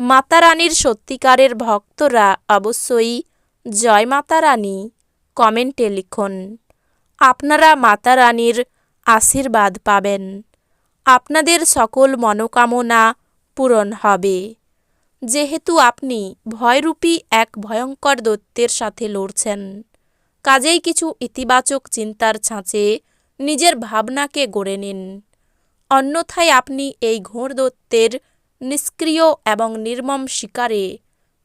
মাতা রানীর সত্যিকারের ভক্তরা অবশ্যই জয় মাতা রানী কমেন্টে লিখুন। আপনারা মাতা রানীর আশীর্বাদ পাবেন। আপনাদের সকল মনোকামনা পূরণ হবে। যেহেতু আপনি ভয়রূপী এক ভয়ঙ্কর দৈত্যের সাথে লড়ছেন, কাজেই কিছু ইতিবাচক চিন্তার ছাঁচে নিজের ভাবনাকে গড়ে নিন। অন্যথায় আপনি এই ঘোর দৈত্যের নিষ্ক্রিয় এবং নির্মম শিকারে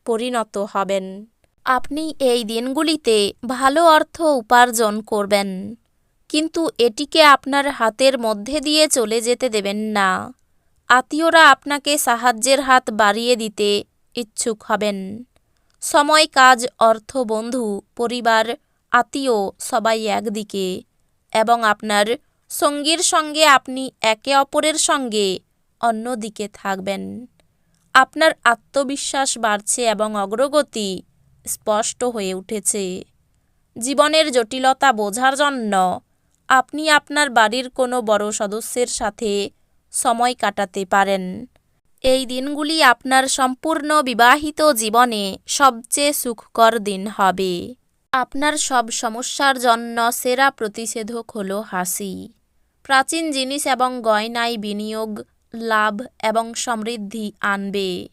পরিণত হবেন। আপনি এই দিনগুলিতে ভালো অর্থ উপার্জন করবেন, কিন্তু এটিকে আপনার হাতের মধ্যে দিয়ে চলে যেতে দেবেন না। আত্মীয়রা আপনাকে সাহায্যের হাত বাড়িয়ে দিতে ইচ্ছুক হবেন। সময়, কাজ, অর্থ, বন্ধু, পরিবার, আত্মীয় সবাই একদিকে এবং আপনার সঙ্গীর সঙ্গে আপনি একে অপরের সঙ্গে অন্যদিকে থাকবেন। আপনার আত্মবিশ্বাস বাড়ছে এবং অগ্রগতি স্পষ্ট হয়ে উঠেছে। জীবনের জটিলতা বোঝার জন্য আপনি আপনার বাড়ির কোনো বড় সদস্যের সাথে সময় কাটাতে পারেন। এই দিনগুলি আপনার সম্পূর্ণ বিবাহিত জীবনে সবচেয়ে সুখকর দিন হবে। আপনার সব সমস্যার জন্য সেরা প্রতিষেধক হল হাসি। প্রাচীন জিনিস এবং গয়নায় বিনিয়োগ লাভ এবং সমৃদ্ধি আনবে।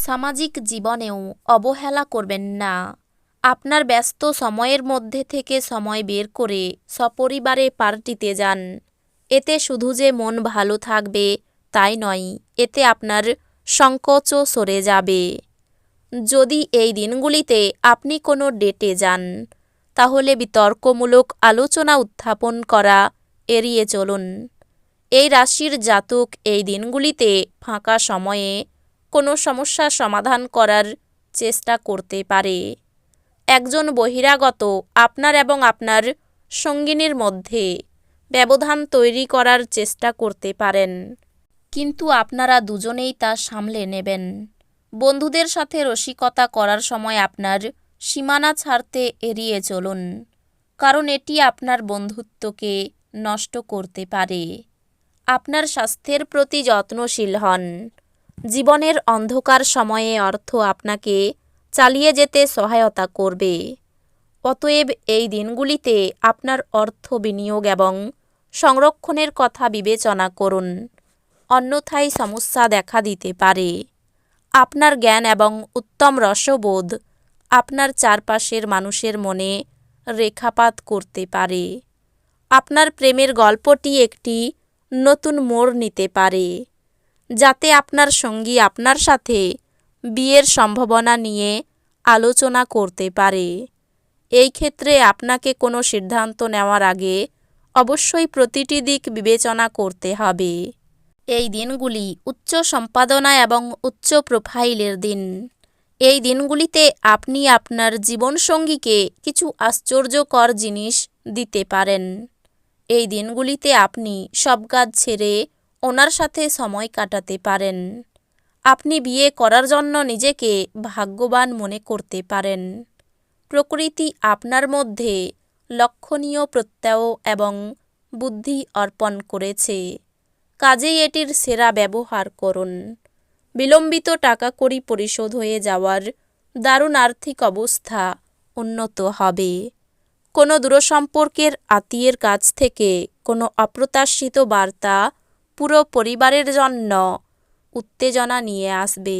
সামাজিক জীবনেও অবহেলা করবেন না। আপনার ব্যস্ত সময়ের মধ্যে থেকে সময় বের করে সপরিবারে পার্টিতে যান। এতে শুধু যে মন ভালো থাকবে তাই নয়, এতে আপনার সংকোচও সরে যাবে। যদি এই দিনগুলিতে আপনি কোনো ডেটে যান, তাহলে বিতর্কমূলক আলোচনা উত্থাপন করা এড়িয়ে চলুন। এই রাশির জাতক এই দিনগুলিতে ফাঁকা সময়ে কোনো সমস্যার সমাধান করার চেষ্টা করতে পারে। একজন বহিরাগত আপনার এবং আপনার সঙ্গিনীর মধ্যে ব্যবধান তৈরি করার চেষ্টা করতে পারেন। কিন্তু আপনারা দুজনেই তা সামলে নেবেন। বন্ধুদের সাথে রসিকতা করার সময় আপনার সীমানা ছাড়তে এড়িয়ে চলুন, কারণ এটি আপনার বন্ধুত্বকে নষ্ট করতে পারে। আপনার স্বাস্থ্যের প্রতি যত্নশীল হন। জীবনের অন্ধকার সময়ে অর্থ আপনাকে চালিয়ে যেতে সহায়তা করবে। অতএব এই দিনগুলিতে আপনার অর্থ বিনিয়োগ এবং সংরক্ষণের কথা বিবেচনা করুন। অন্যথায় সমস্যা দেখা দিতে পারে। আপনার জ্ঞান এবং উত্তম রসবোধ আপনার চারপাশের মানুষের মনে রেখাপাত করতে পারে। আপনার প্রেমের গল্পটি একটি নতুন মোড় নিতে পারে, যাতে আপনার সঙ্গী আপনার সাথে বিয়ের সম্ভাবনা নিয়ে আলোচনা করতে পারে। এই ক্ষেত্রে আপনাকে কোনো সিদ্ধান্ত নেওয়ার আগে অবশ্যই প্রতিটি দিক বিবেচনা করতে হবে। এই দিনগুলি উচ্চ সম্পাদনা এবং উচ্চ প্রোফাইলের দিন। এই দিনগুলিতে আপনি আপনার জীবনসঙ্গীকে কিছু আশ্চর্যকর জিনিস দিতে পারেন। এই দিনগুলিতে আপনি সব কাজ ছেড়ে ওনার সাথে সময় কাটাতে পারেন। আপনি বিয়ে করার জন্য নিজেকে ভাগ্যবান মনে করতে পারেন। প্রকৃতি আপনার মধ্যে লক্ষণীয় প্রত্যয় এবং বুদ্ধি অর্পণ করেছে। কাজেই এটির সেরা ব্যবহার করুন। বিলম্বিত টাকা কড়ি পরিশোধ হয়ে যাওয়ার দারুণ আর্থিক অবস্থা উন্নত হবে। কোনো দূরসম্পর্কের আত্মীয়ের কাছ থেকে কোনো অপ্রত্যাশিত বার্তা পুরো পরিবারের জন্য উত্তেজনা নিয়ে আসবে।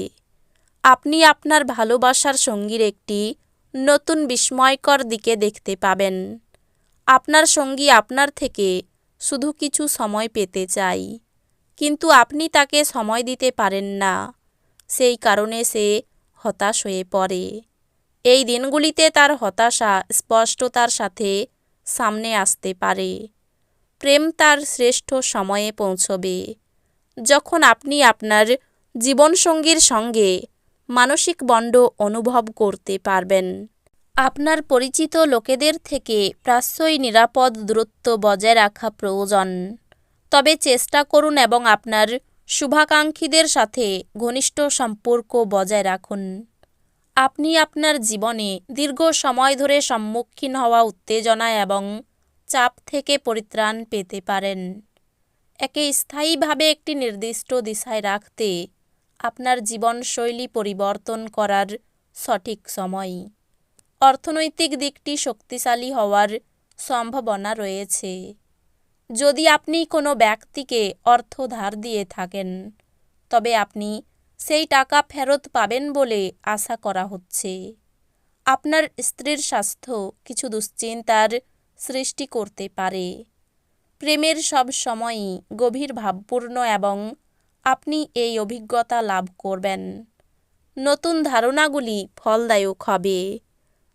আপনি আপনার ভালোবাসার সঙ্গীর একটি নতুন বিস্ময়কর দিকে দেখতে পাবেন। আপনার সঙ্গী আপনার থেকে শুধু কিছু সময় পেতে চাই, কিন্তু আপনি তাকে সময় দিতে পারেন না। সেই কারণে সে হতাশ হয়ে পড়ে। এই দিনগুলিতে তার হতাশা স্পষ্টতার সাথে সামনে আসতে পারে। প্রেম তার শ্রেষ্ঠ সময়ে পৌঁছবে। যখন আপনি আপনার জীবনসঙ্গীর সঙ্গে মানসিক বন্ড অনুভব করতে পারবেন। আপনার পরিচিত লোকেদের থেকে প্রায়শই নিরাপদ দূরত্ব বজায় রাখা প্রয়োজন। তবে চেষ্টা করুন এবং আপনার শুভাকাঙ্ক্ষীদের সাথে ঘনিষ্ঠ সম্পর্ক বজায় রাখুন। আপনি আপনার জীবনে দীর্ঘ সময় ধরে সম্মুখীন হওয়া উত্তেজনা এবং চাপ থেকে পরিত্রাণ পেতে পারেন। একে স্থায়ীভাবে একটি নির্দিষ্ট দিশায় রাখতে আপনার জীবনশৈলী পরিবর্তন করার সঠিক সময়। অর্থনৈতিক দিকটি শক্তিশালী হওয়ার সম্ভাবনা রয়েছে। যদি আপনি কোনো ব্যক্তিকে অর্থ ধার দিয়ে থাকেন, তবে আপনি সেই টাকা ফেরত পাবেন বলে আশা করা হচ্ছে। আপনার স্ত্রীর স্বাস্থ্য কিছু দুশ্চিন্তার সৃষ্টি করতে পারে। প্রেমের সব সময়ই গভীর, ভাবপূর্ণ এবং আপনি এই অভিজ্ঞতা লাভ করবেন। নতুন ধারণাগুলি ফলদায়ক হবে।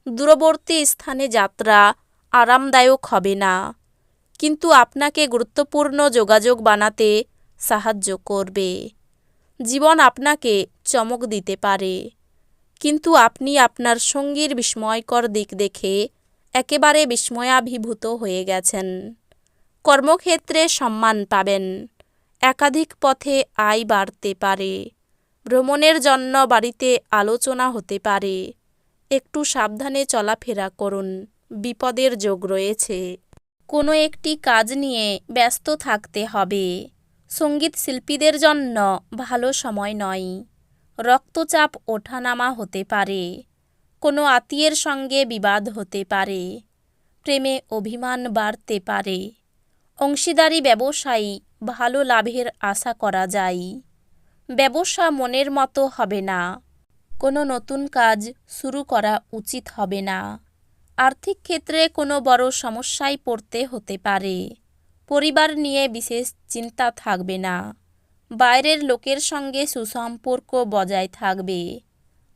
দূরবর্তী স্থানে যাত্রা আরামদায়ক হবে না। কিন্তু আপনাকে গুরুত্বপূর্ণ যোগাযোগ বানাতে সাহায্য করবে। জীবন আপনাকে চমক দিতে পারে। কিন্তু আপনি আপনার সঙ্গীর বিস্ময়কর দিক দেখে একেবারে বিস্ময়াভিভূত হয়ে গেছেন। কর্মক্ষেত্রে সম্মান পাবেন, একাধিক পথে আয় বাড়তে পারে, ভ্রমণের জন্য বাড়িতে আলোচনা হতে পারে, একটু সাবধানে চলাফেরা করুন, বিপদের যোগ রয়েছে। কোনো একটি কাজ নিয়ে ব্যস্ত থাকতে হবে। সংগীত শিল্পীদের জন্য ভালো সময় নয়। রক্তচাপ ওঠানামা হতে পারে, কোনো আত্মীয়ের সঙ্গে বিবাদ হতে পারে, প্রেমে অভিমান বাড়তে পারে, অংশীদারি ব্যবসায়ী ভালো লাভের আশা করা যায়। ব্যবসা মনের মতো হবে না, কোনো নতুন কাজ শুরু করা উচিত হবে না। আর্থিক ক্ষেত্রে কোনো বড় সমস্যায় পড়তে হতে পারে। পরিবার নিয়ে বিশেষ চিন্তা থাকবে না। বাইরের লোকের সঙ্গে সুসম্পর্ক বজায় থাকবে।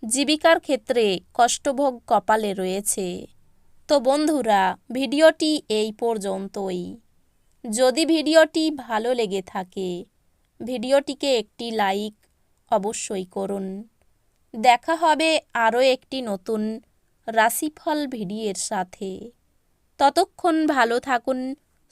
জীবিকার ক্ষেত্রে কষ্টভোগ কপালে রয়েছে। তো বন্ধুরা, ভিডিওটি এই পর্যন্তই। যদি ভিডিওটি ভালো লেগে থাকে, ভিডিওটিকে একটি লাইক অবশ্যই করুন। দেখা হবে আরও একটি নতুন রাশিফল ভিডিওর সাথে। ততক্ষণ ভালো থাকুন